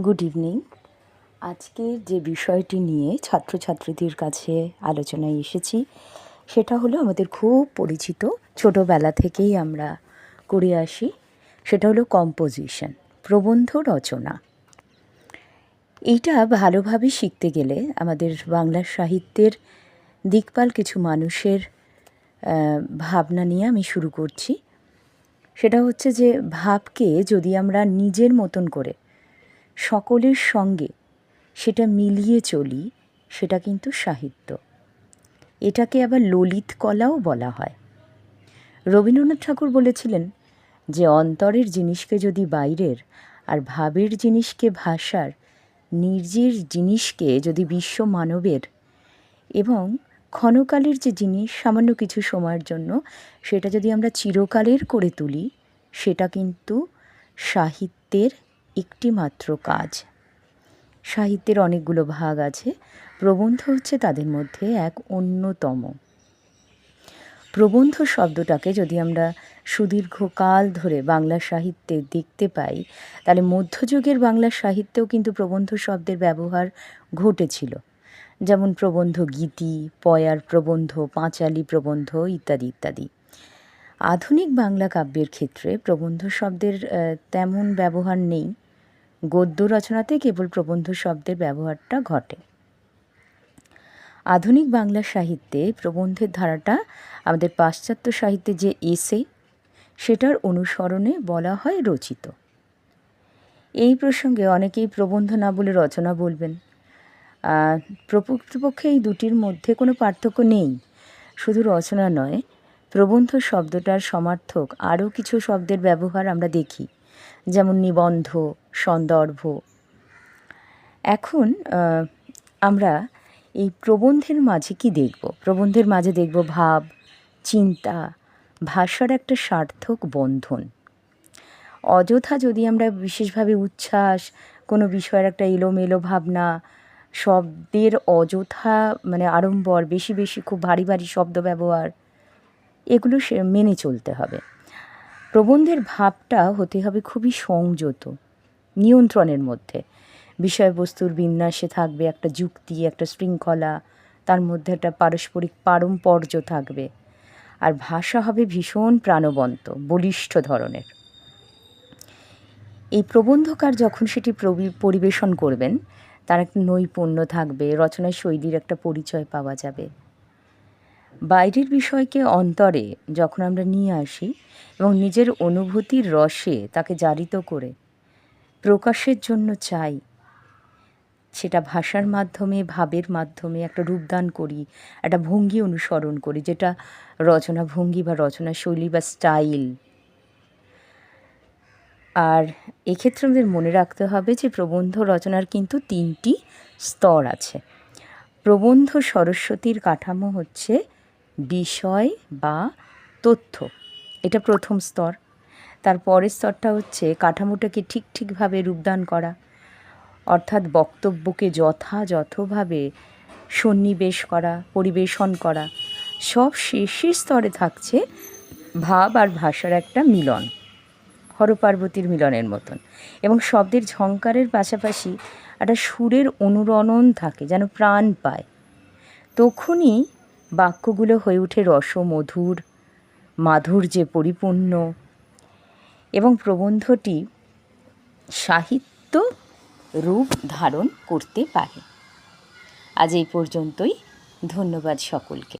Good evening আজকের যে বিষয়টি নিয়ে ছাত্রছাত্রীদের কাছে আলোচনায় এসেছি, সেটা হলো আমাদের খুব পরিচিত, ছোটোবেলা থেকেই আমরা করে আসি, সেটা হলো কম্পোজিশন প্রবন্ধ রচনা। এইটা ভালোভাবে শিখতে গেলে আমাদের বাংলা সাহিত্যের দিকপাল কিছু মানুষের ভাবনা নিয়ে আমি শুরু করছি। সেটা হচ্ছে যে ভাবকে যদি আমরা নিজের মতন করে সকলের সঙ্গে সেটা মিলিয়ে চলি, সেটা কিন্তু সাহিত্য। এটাকে আবার ললিত কলাও বলা হয়। রবীন্দ্রনাথ ঠাকুর বলেছিলেন যে, অন্তরের জিনিসকে যদি বাইরের আর ভাবের জিনিসকে ভাষার, নির্জের জিনিসকে যদি বিশ্ব মানবের এবং ক্ষণকালের যে জিনিস, সামান্য কিছু সময়ের জন্য সেটা যদি আমরা চিরকালের করে তুলি, সেটা কিন্তু সাহিত্যের একটি মাত্র কাজ। সাহিত্যের অনেকগুলো ভাগ আছে, প্রবন্ধ হচ্ছে তাদের মধ্যে এক অন্যতম। প্রবন্ধ শব্দটাকে যদি আমরা সুদীর্ঘকাল ধরে বাংলা সাহিত্যে দেখতে পাই, তাহলে মধ্যযুগের বাংলা সাহিত্যেও কিন্তু প্রবন্ধ শব্দের ব্যবহার ঘটেছিল। যেমন প্রবন্ধ গীতি, পয়ার প্রবন্ধ, পাঁচালী প্রবন্ধ ইত্যাদি ইত্যাদি। আধুনিক বাংলা কাব্যের ক্ষেত্রে প্রবন্ধ শব্দের তেমন ব্যবহার নেই। গদ্য রচনাতে কেবল প্রবন্ধ শব্দের ব্যবহারটা ঘটে। আধুনিক বাংলা সাহিত্যে প্রবন্ধের ধারাটা, আমাদের পাশ্চাত্য সাহিত্যে যে এসে, সেটার অনুসরণে বলা হয় রচিত। এই প্রসঙ্গে অনেকেই প্রবন্ধ না বলে রচনা বলবেন। প্রকৃতপক্ষে এই দুটির মধ্যে কোনো পার্থক্য নেই। শুধু রচনা নয় প্রবন্ধ শব্দটার সমার্থক আরও কিছু শব্দের ব্যবহার আমরা দেখি, যেমন নিবন্ধ, সন্দর্ভ। এখন আমরা এই প্রবন্ধের মাঝে কি দেখব? প্রবন্ধের মাঝে দেখব ভাব, চিন্তা, ভাষার একটা সার্থক বন্ধন। অযথা যদি আমরা বিশেষভাবে উচ্ছ্বাস, কোনো বিষয়ের একটা এলোমেলো ভাবনা, শব্দের অযথা মানে আড়ম্বর, বেশি বেশি খুব ভারী ভারী শব্দ ব্যবহার এগুলো সে মেনে চলতে হবে। প্রবন্ধের ভাবটা হতে হবে খুবই সংযত, নিয়ন্ত্রণের মধ্যে। বিষয়বস্তুর বিন্যাসে থাকবে একটা যুক্তি, একটা শৃঙ্খলা, তার মধ্যে একটা পারস্পরিক পারম্পর্য থাকবে। আর ভাষা হবে ভীষণ প্রাণবন্ত, বলিষ্ঠ ধরনের। এই প্রবন্ধকার যখন সেটি পরিবেশন করবেন, তার একটা নৈপুণ্য থাকবে রচনার শৈলীর একটা পরিচয় পাওয়া যাবে। বাইরের বিষয়কে অন্তরে যখন আমরা নিয়ে আসি এবং নিজের অনুভূতির রসে তাকে জারিত করে প্রকাশের জন্য চাই, সেটা ভাষার মাধ্যমে, ভাবের মাধ্যমে একটা রূপদান করি, একটা ভঙ্গি অনুসরণ করি, যেটা রচনা ভঙ্গি বা রচনা শৈলী বা স্টাইল। আর এক্ষেত্রে আমাদের মনে রাখতে হবে যে প্রবন্ধ রচনার কিন্তু তিনটি স্তর আছে। প্রবন্ধ সরস্বতীর কাঠামো হচ্ছে বিষয় বা তথ্য। এটা প্রথম স্তর। তার পরের স্তরটা হচ্ছে কাঠামোটাকে ঠিক ঠিকভাবে রূপদান করা। অর্থাৎ বক্তব্যকে যথাযথভাবে সন্নিবেশ করা, পরিবেশন করা। সব শেষের স্তরে থাকছে ভাব আর ভাষার একটা মিলন। হরপার্বতীর মিলনের মতন। এবং শব্দের ঝংকারের পাশাপাশি একটা সুরের অনুরণন থাকে, যেন প্রাণ পায়। তখনই বাক্যগুলো হয়ে ওঠে রসমধুর মাধুর্যে পরিপূর্ণ। এবং প্রবন্ধটি সাহিত্য রূপ ধারণ করতে পারে। আজ এই পর্যন্তই। ধন্যবাদ সকলকে।